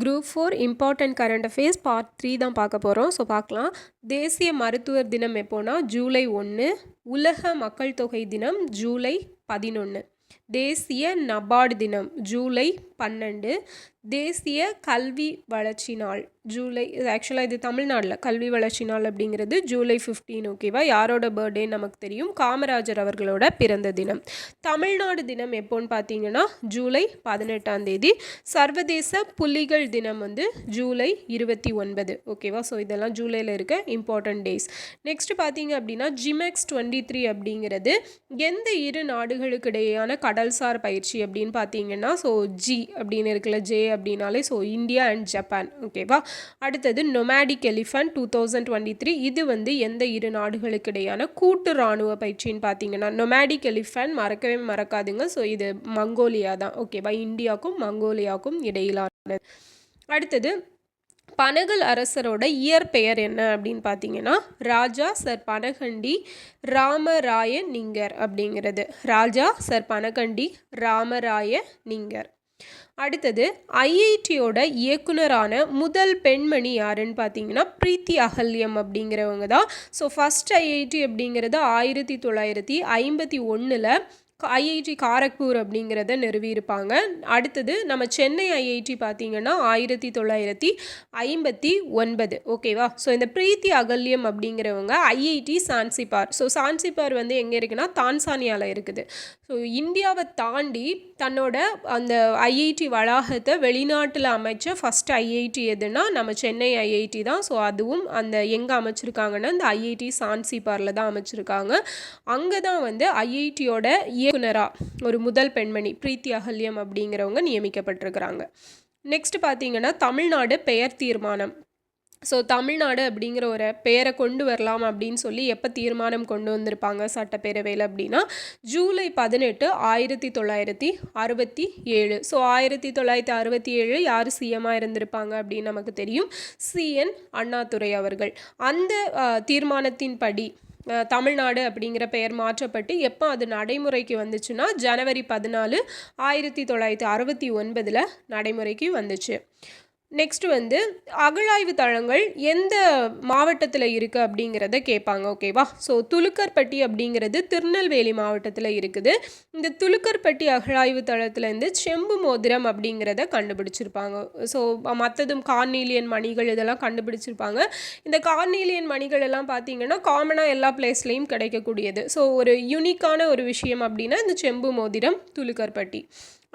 Group four important current affairs part three தான் பார்க்க போகிறோம் ஸோ பார்க்கலாம். தேசிய மருத்துவர் தினம் எப்போனா? ஜூலை ஒன்று உலக மக்கள் தொகை தினம் ஜூலை பதினொன்று தேசிய நபார்டு தினம் ஜூலை பன்னெண்டு. தேசிய கல்வி வளர்ச்சி நாள். ஜூலை இது ஆக்சுவலாக இது தமிழ்நாட்டில் கல்வி வளர்ச்சி நாள் அப்படிங்கிறது ஜூலை ஃபிஃப்டீன் ஓகேவா யாரோட பர்த்டே நமக்கு தெரியும். காமராஜர் அவர்களோட பிறந்த தினம். தமிழ்நாடு தினம் எப்போன்னு பார்த்தீங்கன்னா ஜூலை பதினெட்டாம் தேதி. சர்வதேச புலிகள் தினம் வந்து ஜூலை இருபத்தி ஒன்பது ஓகேவா ஸோ இதெல்லாம் ஜூலையில் இருக்க இம்பார்ட்டன்ட் டேஸ் நெக்ஸ்ட் பார்த்தீங்க அப்படின்னா ஜிமெக்ஸ் டுவெண்ட்டி த்ரீ அப்படிங்கிறது எந்த இரு நாடுகளுக்கு இடையேயான கடல்சார் பயிற்சி அப்படின்னு பார்த்தீங்கன்னா ஸோ ஜி அப்படின்னு இருக்குல்ல ஜே அப்படின்னாலே ஸோ இந்தியா அண்ட் ஜப்பான் ஓகேவா அடுத்தது nomadic elephant two thousand twenty three இது வந்து எந்த இரு நாடுகளுக்கு இடையான கூட்டு இராணுவ பயிற்சின்னு பார்த்தீங்கன்னா நொமேடிக் எலிஃபண்ட் மறக்கவே மறக்காதுங்க. ஸோ இது மங்கோலியா தான் ஓகேவா இந்தியாவுக்கும் மங்கோலியாவுக்கும் இடையிலானது. அடுத்தது பனகல் அரசரோட இயற்பெயர் என்ன அப்படின்னு பார்த்தீங்கன்னா ராஜா சர் பனகண்டி ராமராய நிங்கர் அப்படிங்கிறது. ராஜா சர் பனகண்டி ராமராய நிங்கர் அடுத்தது ஐஐடியோட இயக்குனரான முதல் பெண்மணி யாருன்னு பார்த்தீங்கன்னா பிரீத்தி அகல்யம் அப்படிங்கிறவங்க தான். ஸோ ஃபஸ்ட் ஐஐடி அப்படிங்கிறது ஆயிரத்தி தொள்ளாயிரத்தி ஐம்பத்தி ஒன்றில் ஐஐடி காரக்பூர் அப்படிங்கிறத நிறுவியிருப்பாங்க. அடுத்தது நம்ம சென்னை ஐஐடி பார்த்தீங்கன்னா ஆயிரத்தி தொள்ளாயிரத்தி ஐம்பத்தி ஒன்பது. ஓகேவா? ஸோ இந்த பிரீத்தி அகல்யம் அப்படிங்கிறவங்க ஐஐடி சான்சிபார். ஸோ சான்சிபார் வந்து எங்கே இருக்குன்னா தான்சானியாவில் இருக்குது. ஸோ இந்தியாவை தாண்டி தன்னோட அந்த ஐஐடி வளாகத்தை வெளிநாட்டில் அமைச்ச ஃபஸ்ட் ஐஐடி எதுனா நம்ம சென்னை ஐஐடி தான். ஸோ அதுவும் அந்த எங்கே அமைச்சிருக்காங்கன்னா இந்த ஐஐடி சான்சிபாரில் தான் அமைச்சிருக்காங்க. அங்கே தான் வந்து ஐஐடியோட இயக்குனராக ஒரு முதல் பெண்மணி பிரீத்தி அகல்யம் அப்படிங்கிறவங்க நியமிக்கப்பட்டிருக்கிறாங்க. நெக்ஸ்ட் பார்த்தீங்கன்னா தமிழ்நாடு பெயர் தீர்மானம். ஸோ தமிழ்நாடு அப்படிங்கிற ஒரு பெயரை கொண்டு வரலாம் அப்படின்னு சொல்லி எப்போ தீர்மானம் கொண்டு வந்திருப்பாங்க சட்டப்பேரவையில் அப்படின்னா ஜூலை பதினெட்டு ஆயிரத்தி தொள்ளாயிரத்தி அறுபத்தி ஏழு. ஸோ ஆயிரத்தி தொள்ளாயிரத்தி அறுபத்தி ஏழு யார் சிஎம்மாக இருந்திருப்பாங்க அப்படின்னு நமக்கு தெரியும். சிஎன் அண்ணாதுரை அவர்கள். அந்த தீர்மானத்தின் படி தமிழ்நாடு அப்படிங்கிற பெயர் மாற்றப்பட்டு எப்போ அது நடைமுறைக்கு வந்துச்சுன்னா ஜனவரி பதினாலு ஆயிரத்தி தொள்ளாயிரத்தி அறுபத்தி ஒன்பதில் நடைமுறைக்கு வந்துச்சு. நெக்ஸ்ட் வந்து அகழாய்வு தளங்கள் எந்த மாவட்டத்தில் இருக்குது அப்படிங்கிறத கேட்பாங்க ஓகேவா ஸோ துலுக்கர்பட்டி அப்படிங்கிறது திருநெல்வேலி மாவட்டத்தில் இருக்குது. இந்த துலுக்கர்பட்டி அகழாய்வு தளத்துலேருந்து செம்பு மோதிரம் அப்படிங்கிறத கண்டுபிடிச்சிருப்பாங்க. ஸோ மற்றதும் கார்னீலியன் மணிகள் இதெல்லாம் கண்டுபிடிச்சிருப்பாங்க. இந்த கார்னீலியன் மணிகள் எல்லாம் பார்த்தீங்கன்னா காமனாக எல்லா பிளேஸ்லேயும் கிடைக்கக்கூடியது. ஸோ ஒரு யூனிக்கான ஒரு விஷயம் அப்படின்னா இந்த செம்பு மோதிரம் துலுக்கர்பட்டி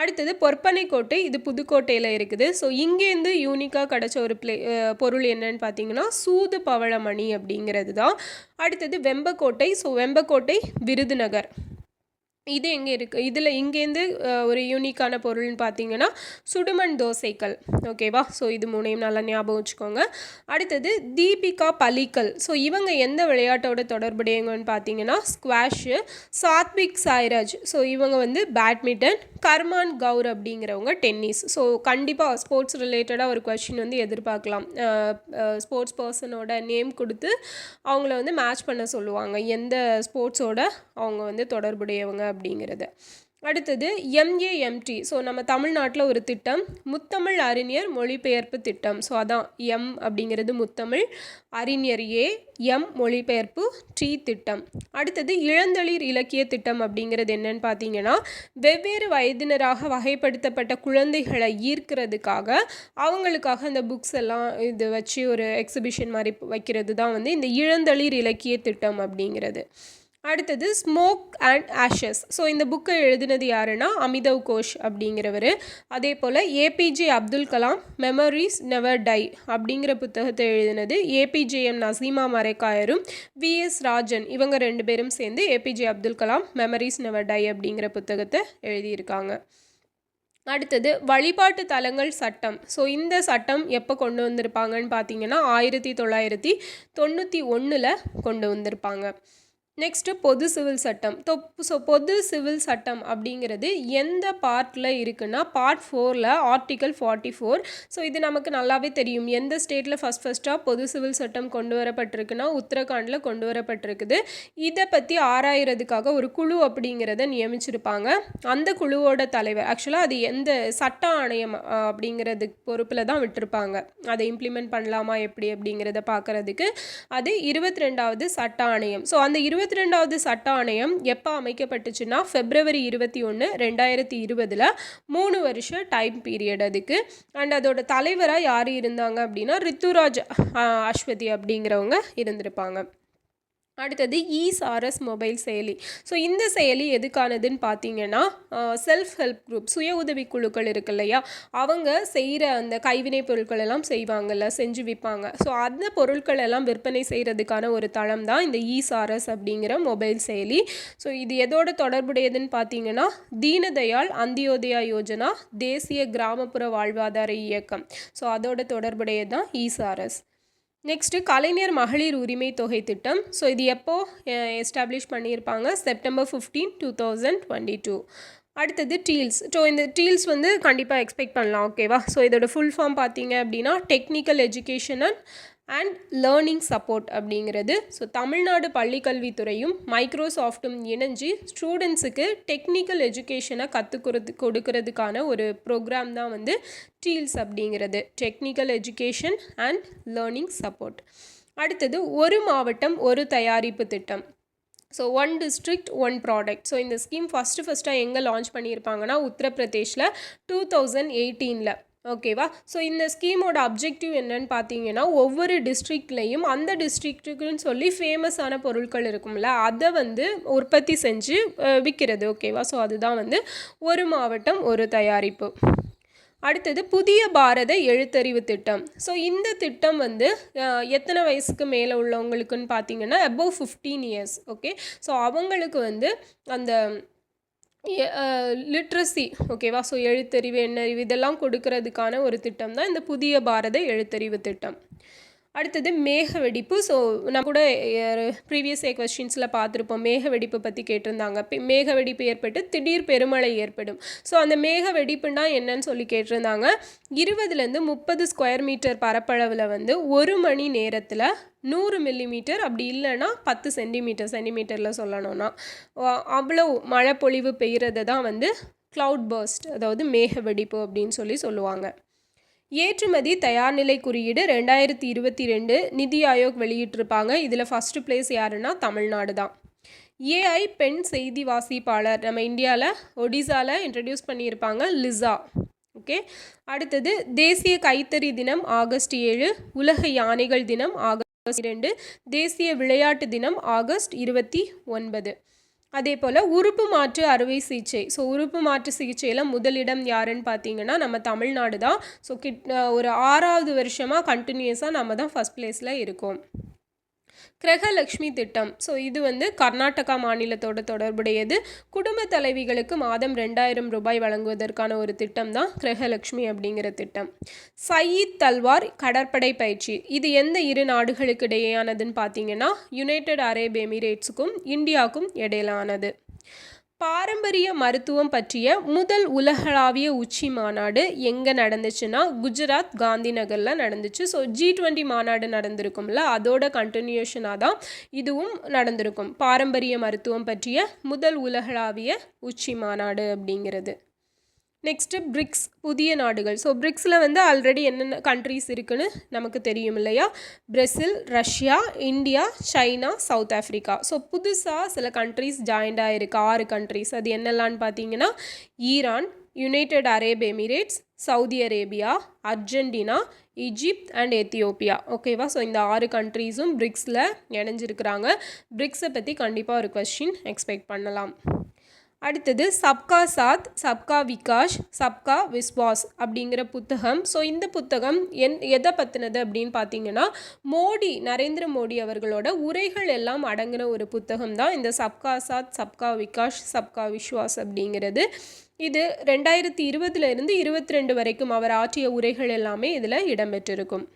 அடுத்தது பொற்பனை கோட்டை இது புதுக்கோட்டையில் இருக்குது. ஸோ இங்கேருந்து யூனிக்காக கிடச்ச ஒரு பிளே பொருள் என்னன்னு பார்த்தீங்கன்னா சூது பவளமணி அப்படிங்கிறது தான் அடுத்தது வெம்பக்கோட்டை ஸோ வெம்பக்கோட்டை விருதுநகர். இது எங்கே இருக்குது இதில் இங்கேருந்து ஒரு யூனிக்கான பொருள்னு பார்த்தீங்கன்னா சுடுமண் தோசைக்கல். ஓகேவா ஸோ இது மூணையும் நல்லா ஞாபகம் வச்சுக்கோங்க. அடுத்தது தீபிகா பலிக்கல். ஸோ இவங்க எந்த விளையாட்டோட தொடர்புடையவங்கன்னு பார்த்தீங்கன்னா ஸ்குவாஷு சாத்விக் சாய்ராஜ். ஸோ இவங்க வந்து பேட்மிண்டன் கர்மான் கவுர் அப்படிங்கிறவங்க டென்னிஸ் ஸோ கண்டிப்பாக ஸ்போர்ட்ஸ் ரிலேட்டடாக ஒரு கொஷின் வந்து எதிர்பார்க்கலாம். ஸ்போர்ட்ஸ் பர்சனோட நேம் கொடுத்து அவங்கள வந்து மேட்ச் பண்ண சொல்லுவாங்க. எந்த ஸ்போர்ட்ஸோட அவங்க வந்து தொடர்புடையவங்க அப்படிங்கிறது. அடுத்தது எம்ஏஎம்டி ஸோ நம்ம தமிழ்நாட்டில் ஒரு திட்டம் முத்தமிழ் அறிஞர் மொழிபெயர்ப்பு திட்டம். ஸோ அதான் எம் அப்படிங்கிறது முத்தமிழ் அறிஞர் ஏ எம் மொழிபெயர்ப்பு டி திட்டம். அடுத்தது இளந்தளிர் இலக்கிய திட்டம் அப்படிங்கிறது என்னன்னு பார்த்தீங்கன்னா வெவ்வேறு வயதினராக வகைப்படுத்தப்பட்ட குழந்தைகளை ஈர்க்கிறதுக்காக அவங்களுக்காக அந்த புக்ஸ் எல்லாம் இது வச்சு ஒரு எக்ஸிபிஷன் மாதிரி வைக்கிறது தான் வந்து இந்த இளந்தளிர் இலக்கிய திட்டம் அப்படிங்கிறது. அடுத்தது ஸ்மோக் அண்ட் ஆஷஸ் ஸோ இந்த புக்கை எழுதினது யாருன்னா அமிதவ் கோஷ் அப்படிங்கிறவர். அதே போல் APJ Abdul Kalam memories never die அப்படிங்கிற புத்தகத்தை எழுதினது ஏபிஜேஎம் நசீமா மரைக்காயரும் விஎஸ் ராஜன் இவங்க ரெண்டு பேரும் சேர்ந்து APJ Abdul Kalam memories never die அப்படிங்கிற புத்தகத்தை எழுதியிருக்காங்க. அடுத்தது வழிபாட்டு தலங்கள் சட்டம். ஸோ இந்த சட்டம் எப்போ கொண்டு வந்திருப்பாங்கன்னு பார்த்தீங்கன்னா ஆயிரத்தி தொள்ளாயிரத்தி தொண்ணூற்றி ஒன்றில் கொண்டு வந்திருப்பாங்க. நெக்ஸ்ட்டு பொது சிவில் சட்டம். தொ ஸோ பொது சிவில் சட்டம் அப்படிங்கிறது எந்த பார்ட்டில் இருக்குன்னா பார்ட் ஃபோரில் ஆர்டிக்கல் ஃபார்ட்டி ஃபோர் ஸோ இது நமக்கு நல்லாவே தெரியும். எந்த ஸ்டேட்டில் ஃபஸ்ட் ஃபஸ்ட்டாக பொது சிவில் சட்டம் கொண்டு வரப்பட்டிருக்குன்னா உத்தரகாண்டில் கொண்டு வரப்பட்டிருக்குது. இதை பற்றி ஆராயிறதுக்காக ஒரு குழு அப்படிங்கிறத நியமிச்சிருப்பாங்க. அந்த குழுவோட தலைவர் ஆக்சுவலாக அது எந்த சட்ட ஆணையம் அப்படிங்கிறது பொறுப்பில் தான் விட்டிருப்பாங்க. அதை இம்ப்ளிமெண்ட் பண்ணலாமா எப்படி அப்படிங்கிறத பார்க்கறதுக்கு அது இருபத்தி ரெண்டாவது சட்ட ஆணையம். ஸோ அந்த இருபத்தி ரெண்டாவது சட்ட ஆணையம் எப்போ அமைக்கப்பட்டுச்சுன்னா ஃபெப்ரவரி இருபத்தி ஒன்று ரெண்டாயிரத்தி இருபதில் மூணு வருஷம் டைம் பீரியட் அதுக்கு. அண்ட் அதோட தலைவராக யார் இருந்தாங்க அப்படின்னா ரித்துராஜ் அஸ்வதி அப்படிங்கிறவங்க இருந்திருப்பாங்க. அடுத்தது இசாரஸ் மொபைல் செயலி. ஸோ இந்த செயலி எதுக்கானதுன்னு பார்த்தீங்கன்னா செல்ஃப் ஹெல்ப் குரூப் சுய உதவி குழுக்கள் இருக்கு இல்லையா? அவங்க செய்கிற அந்த கைவினை பொருட்கள் எல்லாம் செய்வாங்கல்ல செஞ்சு விற்பாங்க ஸோ அந்த பொருட்கள் எல்லாம் விற்பனை செய்கிறதுக்கான ஒரு தளம் தான் இந்த இசாரஸ் அப்படிங்கிற மொபைல் செயலி. ஸோ இது எதோட தொடர்புடையதுன்னு பார்த்தீங்கன்னா தீனதயாள் அந்தியோதயா யோஜனா தேசிய கிராமப்புற வாழ்வாதார இயக்கம். ஸோ அதோட தொடர்புடையது தான் இசாரஸ் நெக்ஸ்ட்டு கலைஞர் மகளிர் உரிமை தொகை திட்டம். ஸோ இது எப்போ எஸ்டாப்ளிஷ் பண்ணியிருப்பாங்க? September fifteen two thousand twenty two அடுத்தது டீல்ஸ் ஸோ இந்த டீல்ஸ் வந்து கண்டிப்பாக எக்ஸ்பெக்ட் பண்ணலாம் ஓகேவா ஸோ இதோட ஃபுல் ஃபார்ம் பார்த்தீங்க அப்படின்னா technical education and and learning support அப்படிங்கிறது. ஸோ தமிழ்நாடு பள்ளிக்கல்வித்துறையும் மைக்ரோசாஃப்ட்டும் இணைஞ்சு ஸ்டூடெண்ட்ஸுக்கு டெக்னிக்கல் எஜுகேஷனை கற்றுக்கிறது கொடுக்கறதுக்கான ஒரு ப்ரோக்ராம் தான் வந்து டீல்ஸ் அப்படிங்கிறது. Technical education and learning support அடுத்தது ஒரு மாவட்டம் ஒரு தயாரிப்பு திட்டம். So one district one product so இந்த ஸ்கீம் ஃபஸ்ட்டு ஃபஸ்ட்டாக எங்கே லான்ச் பண்ணியிருப்பாங்கன்னா உத்தரப்பிரதேஷில் டூ தௌசண்ட் எயிட்டீனில் ஓகேவா ஸோ இந்த ஸ்கீமோட அப்ஜெக்டிவ் என்னன்னு பார்த்தீங்கன்னா ஒவ்வொரு டிஸ்ட்ரிக்ட்லேயும் அந்த டிஸ்ட்ரிக்ட்டுக்குன்னு சொல்லி ஃபேமஸான பொருட்கள் இருக்கும்ல அதை வந்து உற்பத்தி செஞ்சு விற்கிறது ஓகேவா ஸோ அதுதான் வந்து ஒரு மாவட்டம் ஒரு தயாரிப்பு. அடுத்தது புதிய பாரத எழுத்தறிவு திட்டம். ஸோ இந்த திட்டம் வந்து எத்தனை வயசுக்கு மேலே உள்ளவங்களுக்குன்னு பார்த்தீங்கன்னா above fifteen years okay so அவங்களுக்கு வந்து அந்த லிட்ரஸி ஓகேவா ஸோ எழுத்தறிவு எண்ணறிவு இதெல்லாம் கொடுக்கறதுக்கான ஒரு திட்டம் தான் இந்த புதிய பாரத எழுத்தறிவு திட்டம். அடுத்தது மேக வெடிப்பு. ஸோ நம்ம கூட ப்ரீவியஸ் ஏ கொஸ்டின்ஸில் பார்த்துருப்போம். மேக வெடிப்பு பற்றி கேட்டிருந்தாங்க. பெ- மேக வெடிப்பு ஏற்பட்டு திடீர் பெருமழை ஏற்படும். ஸோ அந்த மேக வெடிப்புனா என்னன்னு சொல்லி கேட்டிருந்தாங்க. இருபதுலேருந்து முப்பது ஸ்கொயர் மீட்டர் பரப்பளவில் வந்து ஒரு மணி நேரத்தில் நூறு மில்லிமீட்டர் அப்படி இல்லைன்னா பத்து சென்டிமீட்டர் சென்டிமீட்டரில் சொல்லணும்னா அவ்வளோ மழை பொழிவு பெய்கிறது தான் வந்து க்ளவுட் பர்ஸ்ட் அதாவது மேக வெடிப்பு அப்படின்னு சொல்லி சொல்லுவாங்க. ஏற்றுமதி தயார்நிலை குறியீடு ரெண்டாயிரத்தி இருபத்தி ரெண்டு நிதி ஆயோக் வெளியிட்டிருப்பாங்க. இதில் ஃபஸ்ட்டு பிளேஸ் யாருன்னா தமிழ்நாடு தான். ஏஐ பெண் செய்தி வாசிப்பாளர் நம்ம இந்தியாவில் ஒடிசாவில் இன்ட்ரடியூஸ் பண்ணியிருப்பாங்க லிசா. ஓகே அடுத்தது தேசிய கைத்தறி தினம் ஆகஸ்ட் ஏழு உலக யானைகள் தினம் ஆகஸ்ட் இரண்டு தேசிய விளையாட்டு தினம் ஆகஸ்ட் இருபத்தி ஒன்பது. அதே போல் உறுப்பு மாற்று அறுவை சிகிச்சை. ஸோ உறுப்பு மாற்று சிகிச்சையில் முதலிடம் யாருன்னு பார்த்தீங்கன்னா நம்ம தமிழ்நாடு தான். ஸோ கிட் ஒரு ஆறாவது வருஷமாக கண்டினியூஸாக நம்ம தான் ஃபஸ்ட் பிளேஸில் இருக்கோம். கிரகலக்ஷ்மி திட்டம். ஸோ இது வந்து கர்நாடகா மாநிலத்தோட தொடர்புடையது. குடும்ப தலைவிகளுக்கு மாதம் ரெண்டாயிரம் ரூபாய் வழங்குவதற்கான ஒரு திட்டம் தான் கிரகலக்ஷ்மி அப்படிங்கிற திட்டம். சயீத் தல்வார் கடற்படை பயிற்சி. இது எந்த இரு நாடுகளுக்கு இடையேயானதுன்னு பார்த்தீங்கன்னா யுனைடெட் அரேப் எமிரேட்ஸுக்கும் இந்தியாவுக்கும் இடையிலானது. பாரம்பரிய மருத்துவம் பற்றிய முதல் உலகளாவிய உச்சி மாநாடு எங்கே நடந்துச்சுன்னா குஜராத் காந்தி நகரில் நடந்துச்சு. ஸோ ஜி டுவெண்ட்டி மாநாடு நடந்திருக்கும்ல அதோட கண்டினியூஷனாக தான் இதுவும் நடந்திருக்கும். பாரம்பரிய மருத்துவம் பற்றிய முதல் உலகளாவிய உச்சி மாநாடு அப்படிங்கிறது. நெக்ஸ்ட்டு பிரிக்ஸ் புதிய நாடுகள். ஸோ பிரிக்ஸில் வந்து ஆல்ரெடி என்னென்ன கண்ட்ரீஸ் இருக்குன்னு நமக்கு தெரியும் இல்லையா? Brazil Russia India China South Africa so புதுசாக சில கண்ட்ரீஸ் ஜாயிண்ட் ஆகிருக்கு ஆறு கண்ட்ரீஸ் அது என்னெல்லாம்னு பார்த்தீங்கன்னா Iran United Arab Emirates Saudi Arabia Argentina Egypt and Ethiopia ஓகேவா ஸோ இந்த ஆறு கண்ட்ரீஸும் பிரிக்ஸில் இணைஞ்சிருக்கிறாங்க. பிரிக்ஸை பற்றி கண்டிப்பாக ஒரு கொஸ்டின் எக்ஸ்பெக்ட் பண்ணலாம். அடுத்தது சப்கா சாத் சப்கா விகாஷ் சப்கா விஸ்வாஸ் அப்படிங்கிற புத்தகம். ஸோ இந்த புத்தகம் என் எதை பற்றினது அப்படின்னு பார்த்தீங்கன்னா மோடி நரேந்திர மோடி அவர்களோட உரைகள் எல்லாம் அடங்கின ஒரு புத்தகம் தான் இந்த சப்கா சாத் சப்கா விகாஷ் சப்கா விஸ்வாஸ் அப்படிங்கிறது. இது ரெண்டாயிரத்தி இருபதுலேருந்து இருபத்தி ரெண்டு வரைக்கும் அவர் ஆற்றிய உரைகள் எல்லாமே இதில் இடம்பெற்றிருக்கும்.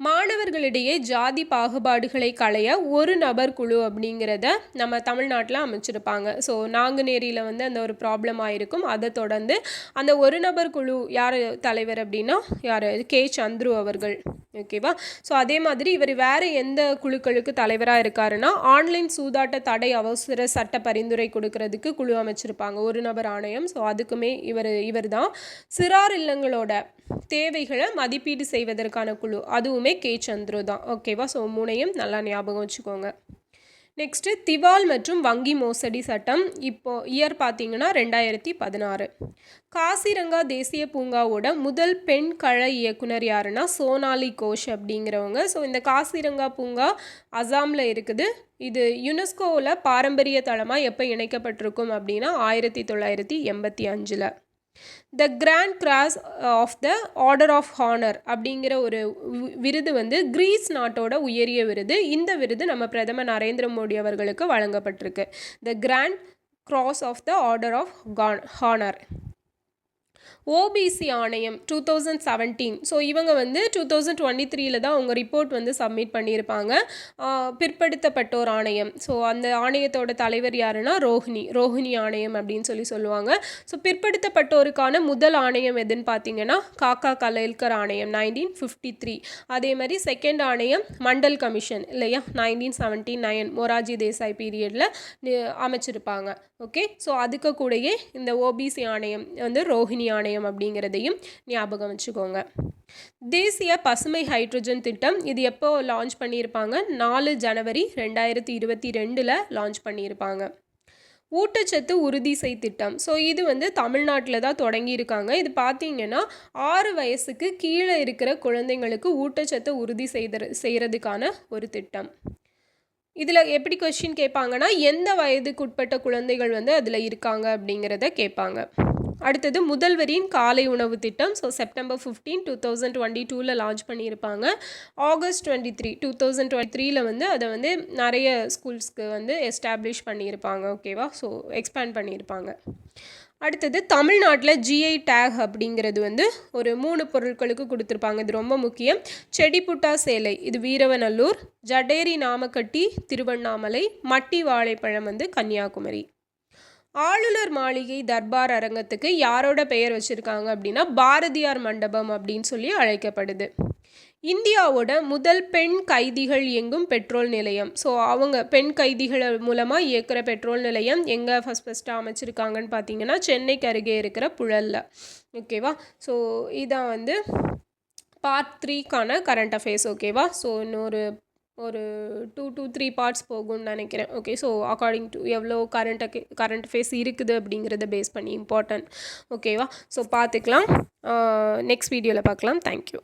மாணவர்களிடையே ஜாதி பாகுபாடுகளை களைய ஒரு நபர் குழு அப்படிங்கிறத நம்ம தமிழ்நாட்டில் அமைச்சிருப்பாங்க. ஸோ நாங்குநேரியில் வந்து அந்த ஒரு ப்ராப்ளம் ஆயிருக்கும். அதை தொடர்ந்து அந்த ஒரு நபர் குழு யார் தலைவர் அப்படின்னா யார்? கே. சந்துரு அவர்கள். ஓகேவா ஸோ அதே மாதிரி இவர் வேறு எந்த குழுக்களுக்கு தலைவராக இருக்காருன்னா ஆன்லைன் சூதாட்ட தடை அவசர சட்ட பரிந்துரை கொடுக்கறதுக்கு குழு அமைச்சிருப்பாங்க. ஒரு நபர் ஆணையம். ஸோ அதுக்குமே இவர் இவர் தான் சிறார் இல்லங்களோட தேவைகளை மதிப்பீடு செய்வதற்கான குழு. அதுவுமே கே. சந்துரு தான். ஓகேவா ஸோ மூணையும் நல்லா ஞாபகம் வச்சுக்கோங்க. நெக்ஸ்ட்டு திவால் மற்றும் வங்கி மோசடி சட்டம். இப்போ இயர் பார்த்தீங்கன்னா ரெண்டாயிரத்தி பதினாறு. காசிரங்கா தேசிய பூங்காவோட முதல் பெண் கழ இயக்குனர் யாருன்னா சோனாலி கோஷ் அப்படிங்கிறவங்க. ஸோ இந்த காசிரங்கா பூங்கா அசாமில் இருக்குது. இது யுனெஸ்கோவில் பாரம்பரிய தளமாக எப்போ இணைக்கப்பட்டிருக்கும் அப்படின்னா ஆயிரத்தி தொள்ளாயிரத்தி எண்பத்தி அஞ்சில். The grand cross of the order of honour அப்படிங்கிற ஒரு வி- விருது வந்து கிரீஸ் நாட்டோட உயரிய விருது. இந்த விருது நம்ம பிரதமர் நரேந்திர மோடி அவர்களுக்கு வழங்கப்பட்டிருக்கு. The grand cross of the order of Khan honour OBC ஆணையம் டூ தௌசண்ட் செவன்டீன் ஸோ இவங்க வந்து டூ தௌசண்ட் டுவெண்ட்டி த்ரீல தான் அவங்க ரிப்போர்ட் வந்து சப்மிட் பண்ணியிருப்பாங்க. பிற்படுத்தப்பட்டோர் ஆணையம். ஸோ அந்த ஆணையத்தோட தலைவர் யாருன்னா ரோஹிணி. ரோஹிணி ஆணையம் அப்படின்னு சொல்லி சொல்லுவாங்க. ஸோ பிற்படுத்தப்பட்டோருக்கான முதல் ஆணையம் எதுன்னு பார்த்தீங்கன்னா காக்கா கலைல்கர் ஆணையம் நைன்டீன் ஃபிஃப்டி த்ரீ அதே மாதிரி செகண்ட் ஆணையம் மண்டல் கமிஷன் இல்லையா? Nineteen seventy nine Morarji Desai பீரியடில் அமைச்சிருப்பாங்க. ஓகே ஸோ அதுக்கு கூடயே இந்த ஓபிசி ஆணையம் வந்து ரோஹிணி ஆணையம் அப்படிங்கிறதையும் ஞாபகம் வச்சுக்கோங்க. தேசிய பசுமை ஹைட்ரஜன் திட்டம் இது எப்போ லான்ச் பண்ணியிருப்பாங்க? நாலு ஜனவரி ரெண்டாயிரத்தி இருபத்தி ரெண்டில் லான்ச் பண்ணியிருப்பாங்க. ஊட்டச்சத்து உறுதி செய் திட்டம். ஸோ இது வந்து தமிழ்நாட்டில் தான் தொடங்கியிருக்காங்க. இது பார்த்தீங்கன்னா ஆறு வயசுக்கு கீழே இருக்கிற குழந்தைங்களுக்கு ஊட்டச்சத்தை உறுதி செய்த செய்கிறதுக்கான ஒரு திட்டம். இதில் எப்படி கொஷின் கேட்பாங்கன்னா எந்த வயதுக்குட்பட்ட குழந்தைகள் வந்து அதில் இருக்காங்க அப்படிங்கிறத கேட்பாங்க. அடுத்தது முதல்வரின் காலை உணவு திட்டம். So September fifteen two thousand twenty டூவில் லான்ச் பண்ணியிருப்பாங்க. August twenty three two thousand twenty த்ரீல வந்து அதை வந்து நிறைய ஸ்கூல்ஸ்க்கு வந்து எஸ்டாப்ளிஷ் பண்ணியிருப்பாங்க. ஓகேவா ஸோ எக்ஸ்பேண்ட் பண்ணியிருப்பாங்க. அடுத்தது தமிழ்நாட்டில் ஜிஐ டேக் அப்படிங்கிறது வந்து ஒரு மூணு பொருட்களுக்கு கொடுத்துருப்பாங்க. இது ரொம்ப முக்கியம். செடிப்புட்டா சேலை இது வீரவநல்லூர். ஜடேரி நாமக்கட்டி திருவண்ணாமலை. மட்டி வாழைப்பழம் வந்து கன்னியாகுமரி. ஆளுநர் மாளிகை தர்பார் அரங்கத்துக்கு யாரோட பெயர் வச்சுருக்காங்க அப்படின்னா பாரதியார் மண்டபம் அப்படின்னு சொல்லி அழைக்கப்படுது. இந்தியாவோட முதல் பெண் கைதிகள் இயங்கும் பெட்ரோல் நிலையம். ஸோ அவங்க பெண் கைதிகள் மூலமாக இயக்குகிற பெட்ரோல் நிலையம் எங்கே ஃபஸ்ட் ஃபஸ்ட்டாக அமைச்சிருக்காங்கன்னு பார்த்தீங்கன்னா சென்னைக்கு அருகே இருக்கிற புழலில். ஓகேவா ஸோ இதான் வந்து பார்ட் த்ரீக்கான கரண்ட் அஃபேர்ஸ் ஓகேவா ஸோ இன்னொரு ஒரு டூ டூ த்ரீ பார்ட்ஸ் போகும்னு நினைக்கிறேன். ஓகே ஸோ அக்கார்டிங் டு எவ்வளோ கரண்ட் கரண்ட் ஃபேஸ் இருக்குது அப்படிங்கிறத பேஸ் பண்ணி இம்பார்ட்டன்ட் ஓகேவா ஸோ பார்த்துக்கலாம். நெக்ஸ்ட் வீடியோவில் பார்க்கலாம். தேங்க்யூ